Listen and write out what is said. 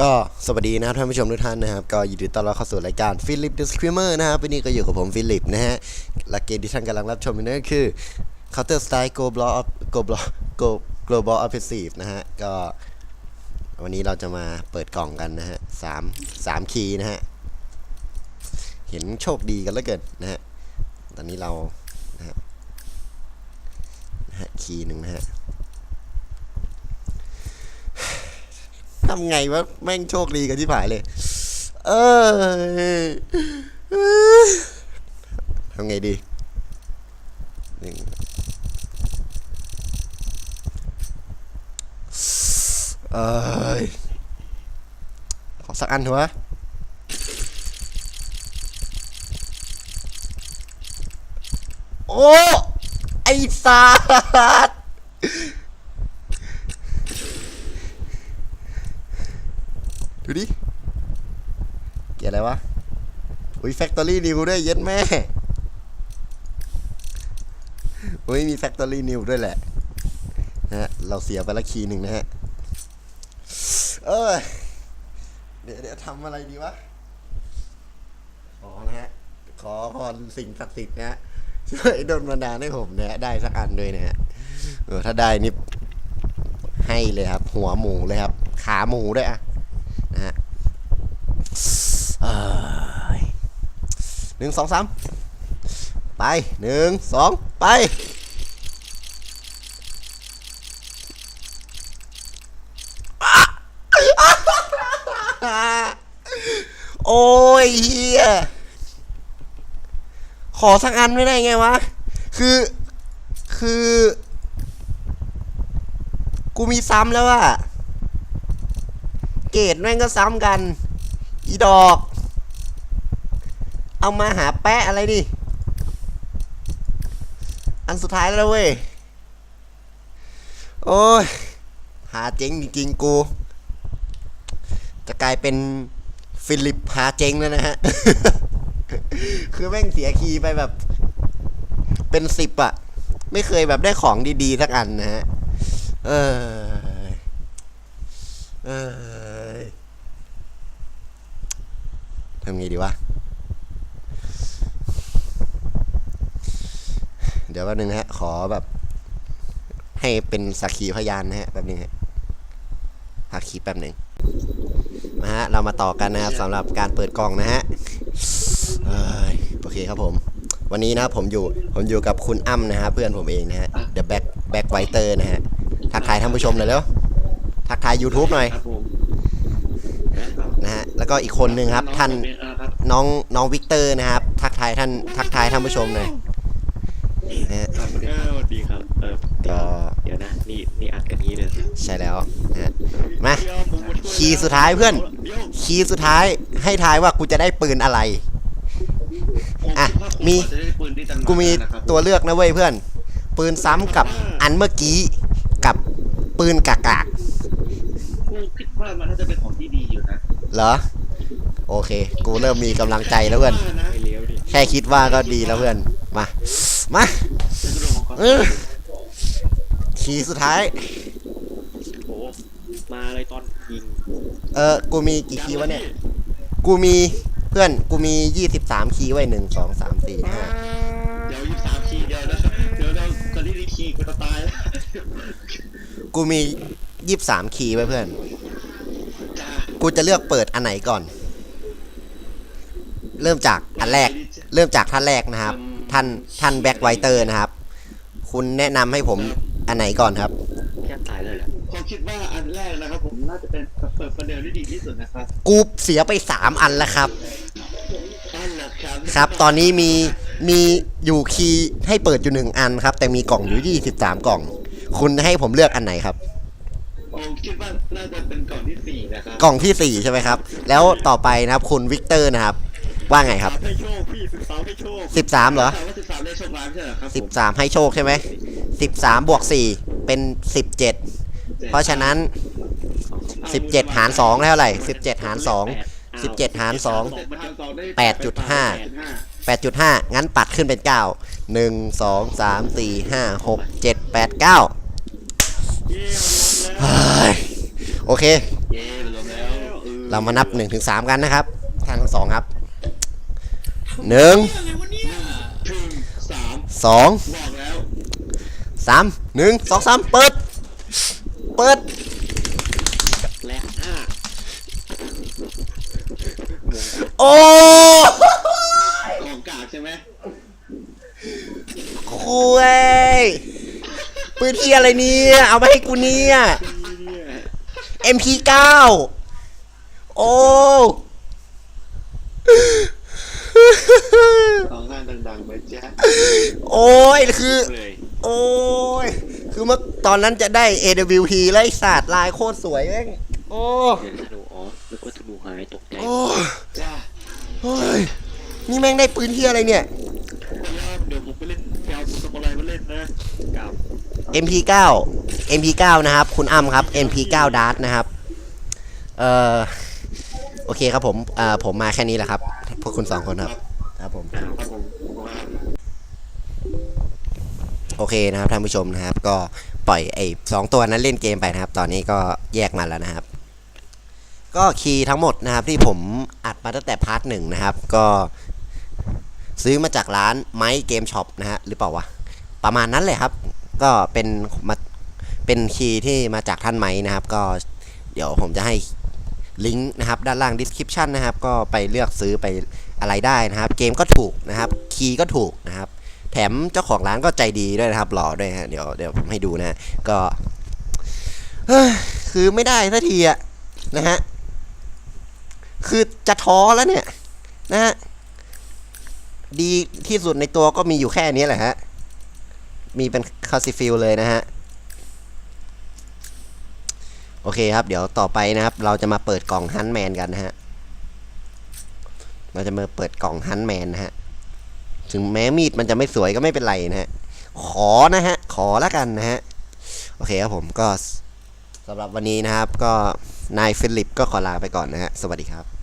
ก็สวัสดีนะครับท่านผู้ชมทุกท่านนะครับ ก็ยินดีต้อนรับเข้าสู่รายการฟิลิปดิสคริเมอร์นะครับวันนี้ก็อยู่กับผมฟิลิปนะฮะและเกมที่ท่านกำลังรับชมอยู่นั่นก็คือ Counter Strike Global Op- Global Glo- Global Offensive นะฮะก็ วันนี้เราจะมาเปิดกล่องกันนะฮะสามสามคีย์นะฮะ เห็นโชคดีกันแล้วเกินนะฮะ ตอนนี้เรานะฮะนะฮะคีย์หนึ่งนะฮะ ทำไงวะแม่งโชคดีกันที่ผายเลย เออทำไงดีหนึ่งเอยขอสักอันเถอะวโอ้ ไอ้สัสดู ดูดิ เกี่ยอะไรวะ อุ้ยแฟคทอรี่นิวด้วยเย็ดแม่อุ้ยมีแฟคทอรี่นิวด้วยแหละนะฮะเราเสียไปละคีหนึ่งนะฮะ เออเดี๋ยวเดี๋ยวทำอะไรดีวะขอนะฮะ ขอพรสิ่งศักดิ์สิทธิ์นะฮะช่วยดลบันดาลให้ผมนะฮะได้สักอันด้วยนะฮะ เออถ้าได้นี่ให้เลยครับ หัวหมูเลยครับ ขาหมูด้วยอะ หนึ่งสองสามไปหนึ่งสองไปโอ้ยเฮียขอสักอันไม่ได้ไงวะ คือ คือ กูมีซ้ำแล้วอะเกรดแม่งก็ซ้ำกัน อีดอก เอามาหาแปะอะไรดิ อันสุดท้ายแล้วเว้ย โอ้ย หาเจ๊งจริงๆกู จะกลายเป็นฟิลิปหาเจ๊งแล้วนะฮะ คือแม่งเสียคีย์ไปแบบ เป็นสิบอะไม่เคยแบบได้ของดีๆสักอันนะฮะ เออ เอยทำไงดีวะ ดี๋ยวแป๊บนึงนะฮะ ขอแบบ ให้เป็นสักขีพยานนะฮะแป๊บนึงฮะพักคลิปแป๊บหนึ่งนะฮะ เรามาต่อกันนะครับสำหรับการเปิดกล่องนะฮะเอยโอเคครับผม วันนี้นะครับผมอยู่ผมอยู่กับคุณอ้ำนะฮะเพื่อนผมเองนะฮะ The Back Back Writer นะฮะ ทักทายท่านผู้ชมหน่อยเร็วทักทาย YouTube หน่อยครับผมนะฮะแล้วก็อีกคนหนึ่งครับ ท่านครับน้องน้องวิกเตอร์นะครับ ทักทายท่านทักทายท่านผู้ชมหน่อย นะฮะครับเออสวัสดีครับเออก็เดี๋ยวนะนี่นี่อัดกันนี้เลยใช่แล้วนะฮะมาคีย์สุดท้ายเพื่อน คีย์สุดท้ายให้ทายว่ากูจะได้ปืนอะไรอะมีกูมีตัวเลือกนะเว้ยเพื่อน ปืนซ้ำกับอันเมื่อกี้กับปืนกากากกูคิดว่ามันน่าจะเป็นของที่ดีอยู่นะๆเหรอโอเค กูเริ่มมีกำลังใจแล้วเพื่อนว่านะไม่เลี้ยวดิแค่คิดว่าก็ดีแล้วเพื่อน มา มา เป็นเรื่องของความเออคีย์สุดท้าย โอ้มาอะไรตอนยิงเออ กูมีกี่คีย์วะเนี่ย กูมีเพื่อน กูมียี่สิบสามคีย์ไว้หนึ่งสองสามสี่ห้าเดี๋ยวยี่สามคีย์เดียวนะเดี๋ยวเราคนที่ดีคีย์กูจะตายแล้วกูมียี่สิบสามคีย์ไว้เพื่อน จ้ากูจะเลือกเปิดอันไหนก่อน เริ่มจากอันแรก เริ่มจากท่านแรกนะครับ ท่านท่านแบ็คไวเตอร์นะครับ คุณแนะนำให้ผมอันไหนก่อนครับ แค่ตายเลยเหรอผมคิดว่าอันแรกนะครับ ผมน่าจะเป็นเปิดประเดิมที่ดีที่สุดนะครับกูเสียไปสามอันแล้วครับ อันละครับครับ ตอนนี้มีมีอยู่คีย์ให้เปิดอยู่หนึ่งอันครับ แต่มีกล่องอยู่ยี่สิบสามกล่อง คุณให้ผมเลือกอันไหนครับ ผมคิดว่าน่าจะเป็นกล่องที่สี่นะครับกล่องที่สี่ใช่ไหมครับ แล้วต่อไปนะครับ คุณวิกเตอร์นะครับ ว่าไงครับให้โชคพี่สิบสามให้โชคสิบสามเหรอถามว่าสิบสามได้โชคล้านใช่เหรอครับสิบสามให้โชคใช่ไหมสิบสามบวกสี่เป็นสิบเจ็ดเพราะฉะนั้นสิบเจ็ดหารสองได้เท่าไหร่สิบเจ็ดหารสองสิบเจ็ดหารสองแปดจุดห้าแปดจุดห้างั้นปัดขึ้นเป็นเก้าหนึ่งสองสามสี่ห้าหกเจ็ดแปดเก้าเย้เฮ้ยโอเคเย้รวมแล้วเออเรามานับหนึ่งถึงสามกันนะครับท่านทั้งสองครับ หนึ่งอะไรวะเนี่ยถึงสามสองบอกแล้วสามหนึ่งสองสามเปิด เปิด และห้าโอ้ของกากใช่ไหมคุยปืนเทียอะไรเนี่ย เอามาให้กูเนี่ยเนี่ย MP9 โอ้ ของห้างดังๆไหมจ๊ะโอ้ยคือ เลยโอ้ยคือเมื่อตอนนั้นจะได้ AWP แล้วไอ้ศาสตร์ลายโคตรสวยแม่งโอ้เดี๋ยวธนูอ๋อนึกว่าธนูหายตกใจโอ้จ้าเฮ้ยนี่แม่งได้ปืนเทียอะไรเนี่ย เดี๋ยวผมไปเล่นแกวสมุไรมาเล่นนะกับ MP9 MP9 นะครับ คุณอ้ำครับ MP9 Dart นะครับ เอ่อ โอเคครับผม เอ่อ ผมมาแค่นี้แหละครับพ วกคุณสองคนครับ ครับผม โอเคนะครับท่านผู้ชมนะครับ ก็ปล่อยไอ้สองตัวนั้นเล่นเกมไปนะครับ ตอนนี้ก็แยกมาแล้วนะครับ ก็คีย์ทั้งหมดนะครับ ที่ผมอัดมาตั้งแต่พาร์ทหนึ่งนะครับ ก็ซื้อมาจากร้านไม้เกมช็อปนะฮะหรือเปล่าวะประมาณนั้นเลยครับ ก็เป็นมาเป็นคีย์ที่มาจากท่านไม้นะครับ ก็เดี๋ยวผมจะให้ ลิงก์นะครับด้านล่าง description นะครับก็ไปเลือกซื้อไปอะไรได้นะครับ เกมก็ถูกนะครับคีย์ก็ถูกนะครับ แถมเจ้าของร้านก็ใจดีด้วยนะครับหล่อด้วยฮะเดี๋ยวเดี๋ยวผมให้ดูนะก็คือไม่ได้สักทีอะนะฮะคือจะท้อแล้วเนี่ยนะฮะดีที่สุดในตัวก็มีอยู่แค่นี้แหละฮะมีเป็นคาสิฟิลเลยนะฮะ โอเคครับ เดี๋ยวต่อไปนะครับ เราจะมาเปิดกล่องฮันแมนกันนะฮะ เราจะมาเปิดกล่องฮันแมนนะฮะ ถึงแม้มีดมันจะไม่สวยก็ไม่เป็นไรนะฮะ ขอนะฮะ ขอละกันนะฮะ โอเคครับผมก็สำหรับวันนี้นะครับ ก็นายฟิลิปก็ขอลาไปก่อนนะฮะ สวัสดีครับ